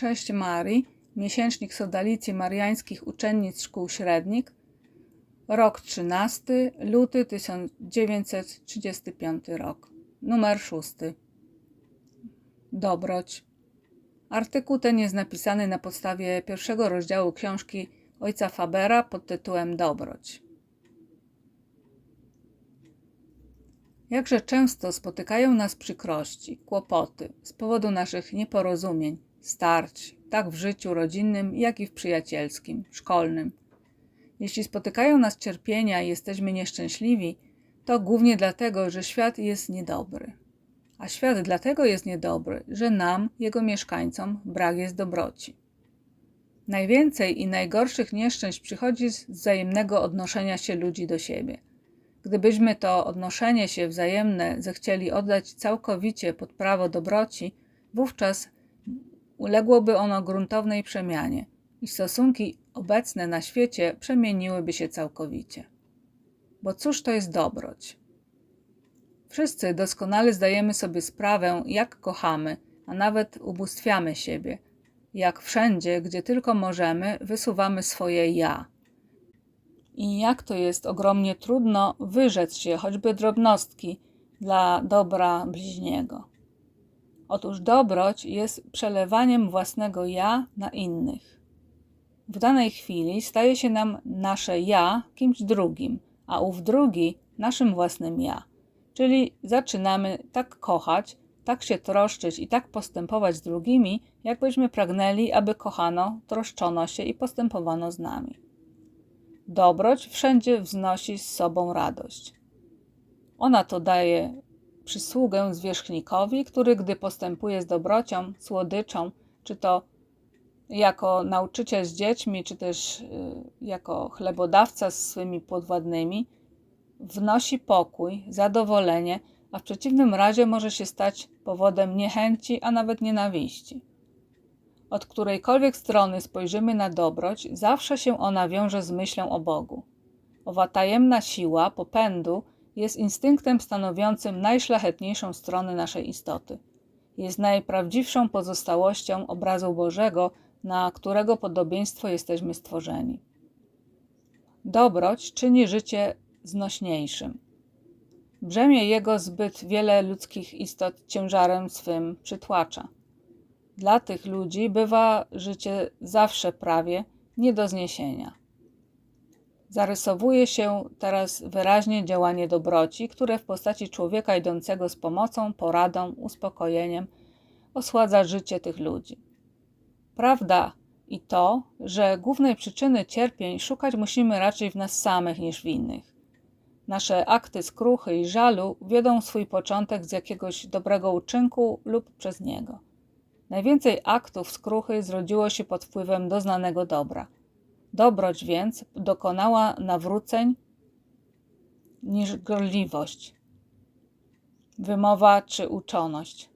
Cześć Marii, miesięcznik Sodalicji Mariańskich Uczennic Szkół Średnich, rok 13, luty 1935 rok, numer 6. Dobroć. Artykuł ten jest napisany na podstawie pierwszego rozdziału książki ojca Fabera pod tytułem Dobroć. Jakże często spotykają nas przykrości, kłopoty z powodu naszych nieporozumień, starć, tak w życiu rodzinnym, jak i w przyjacielskim, szkolnym. Jeśli spotykają nas cierpienia i jesteśmy nieszczęśliwi, to głównie dlatego, że świat jest niedobry. A świat dlatego jest niedobry, że nam, jego mieszkańcom, brak jest dobroci. Najwięcej i najgorszych nieszczęść przychodzi z wzajemnego odnoszenia się ludzi do siebie. Gdybyśmy to odnoszenie się wzajemne zechcieli oddać całkowicie pod prawo dobroci, wówczas uległoby ono gruntownej przemianie i stosunki obecne na świecie przemieniłyby się całkowicie. Bo cóż to jest dobroć? Wszyscy doskonale zdajemy sobie sprawę, jak kochamy, a nawet ubóstwiamy siebie, jak wszędzie, gdzie tylko możemy, wysuwamy swoje ja. I jak to jest ogromnie trudno wyrzec się choćby drobnostki dla dobra bliźniego. Otóż dobroć jest przelewaniem własnego ja na innych. W danej chwili staje się nam nasze ja kimś drugim, a ów drugi naszym własnym ja. Czyli zaczynamy tak kochać, tak się troszczyć i tak postępować z drugimi, jakbyśmy pragnęli, aby kochano, troszczono się i postępowano z nami. Dobroć wszędzie wznosi z sobą radość. Ona to daje przysługę zwierzchnikowi, który gdy postępuje z dobrocią, słodyczą, czy to jako nauczyciel z dziećmi, czy też y, jako chlebodawca z swymi podwładnymi, wnosi pokój, zadowolenie, a w przeciwnym razie może się stać powodem niechęci, a nawet nienawiści. Od którejkolwiek strony spojrzymy na dobroć, zawsze się ona wiąże z myślą o Bogu. Owa tajemna siła popędu jest instynktem stanowiącym najszlachetniejszą stronę naszej istoty. Jest najprawdziwszą pozostałością obrazu Bożego, na którego podobieństwo jesteśmy stworzeni. Dobroć czyni życie znośniejszym. Brzemię jego zbyt wiele ludzkich istot ciężarem swym przytłacza. Dla tych ludzi bywa życie zawsze prawie nie do zniesienia. Zarysowuje się teraz wyraźnie działanie dobroci, które w postaci człowieka idącego z pomocą, poradą, uspokojeniem osładza życie tych ludzi. Prawda i to, że głównej przyczyny cierpień szukać musimy raczej w nas samych niż w innych. Nasze akty skruchy i żalu wiodą swój początek z jakiegoś dobrego uczynku lub przez niego. Najwięcej aktów skruchy zrodziło się pod wpływem doznanego dobra – Dobroć więc dokonała nawróceń niż gorliwość, wymowa czy uczoność.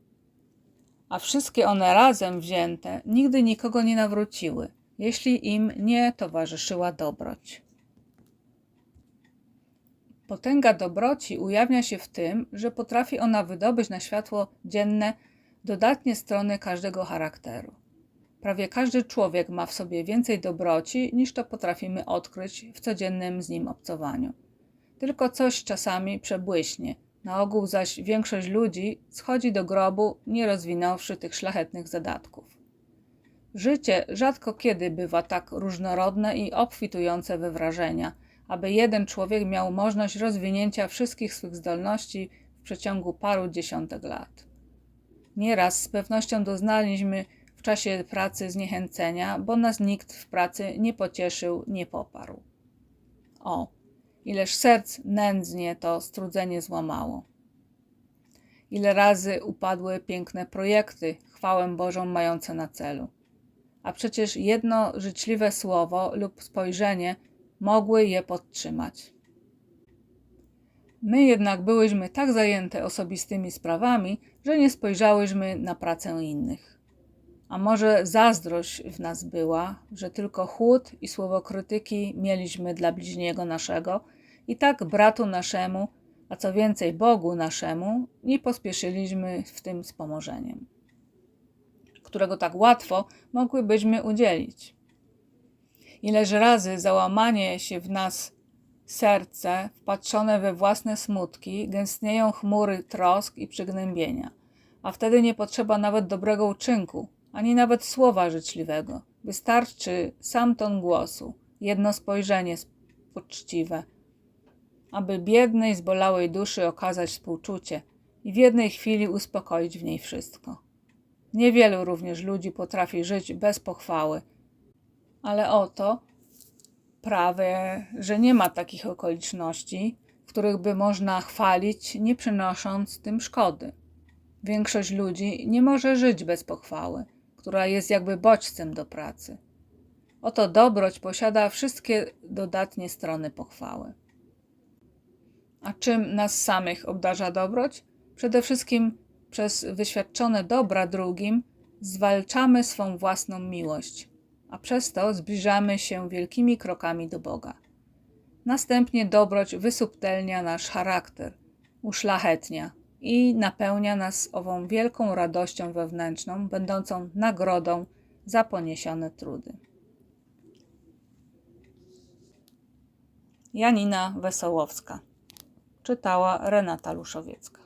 A wszystkie one razem wzięte nigdy nikogo nie nawróciły, jeśli im nie towarzyszyła dobroć. Potęga dobroci ujawnia się w tym, że potrafi ona wydobyć na światło dzienne dodatnie strony każdego charakteru. Prawie każdy człowiek ma w sobie więcej dobroci, niż to potrafimy odkryć w codziennym z nim obcowaniu. Tylko coś czasami przebłyśnie, na ogół zaś większość ludzi schodzi do grobu, nie rozwinąwszy tych szlachetnych zadatków. Życie rzadko kiedy bywa tak różnorodne i obfitujące we wrażenia, aby jeden człowiek miał możliwość rozwinięcia wszystkich swych zdolności w przeciągu paru dziesiątek lat. Nieraz z pewnością doznaliśmy czasie pracy zniechęcenia, bo nas nikt w pracy nie pocieszył, nie poparł. O, ileż serc nędznie to strudzenie złamało. Ile razy upadły piękne projekty, chwałę Bożą mające na celu. A przecież jedno życzliwe słowo lub spojrzenie mogły je podtrzymać. My jednak byłyśmy tak zajęte osobistymi sprawami, że nie spojrzałyśmy na pracę innych. A może zazdrość w nas była, że tylko chłód i słowo krytyki mieliśmy dla bliźniego naszego i tak bratu naszemu, a co więcej Bogu naszemu, nie pospieszyliśmy w tym z którego tak łatwo mogłybyśmy udzielić. Ileż razy załamanie się w nas serce, wpatrzone we własne smutki, gęstnieją chmury trosk i przygnębienia, a wtedy nie potrzeba nawet dobrego uczynku, ani nawet słowa życzliwego. Wystarczy sam ton głosu, jedno spojrzenie poczciwe, aby biednej, zbolałej duszy okazać współczucie i w jednej chwili uspokoić w niej wszystko. Niewielu również ludzi potrafi żyć bez pochwały, ale oto prawie, że nie ma takich okoliczności, w których by można chwalić, nie przynosząc tym szkody. Większość ludzi nie może żyć bez pochwały, która jest jakby bodźcem do pracy. Oto dobroć posiada wszystkie dodatnie strony pochwały. A czym nas samych obdarza dobroć? Przede wszystkim przez wyświadczone dobra drugim zwalczamy swą własną miłość, a przez to zbliżamy się wielkimi krokami do Boga. Następnie dobroć wysubtelnia nasz charakter, uszlachetnia i napełnia nas ową wielką radością wewnętrzną, będącą nagrodą za poniesione trudy. Janina Wesołowska. Czytała Renata Luszowiecka.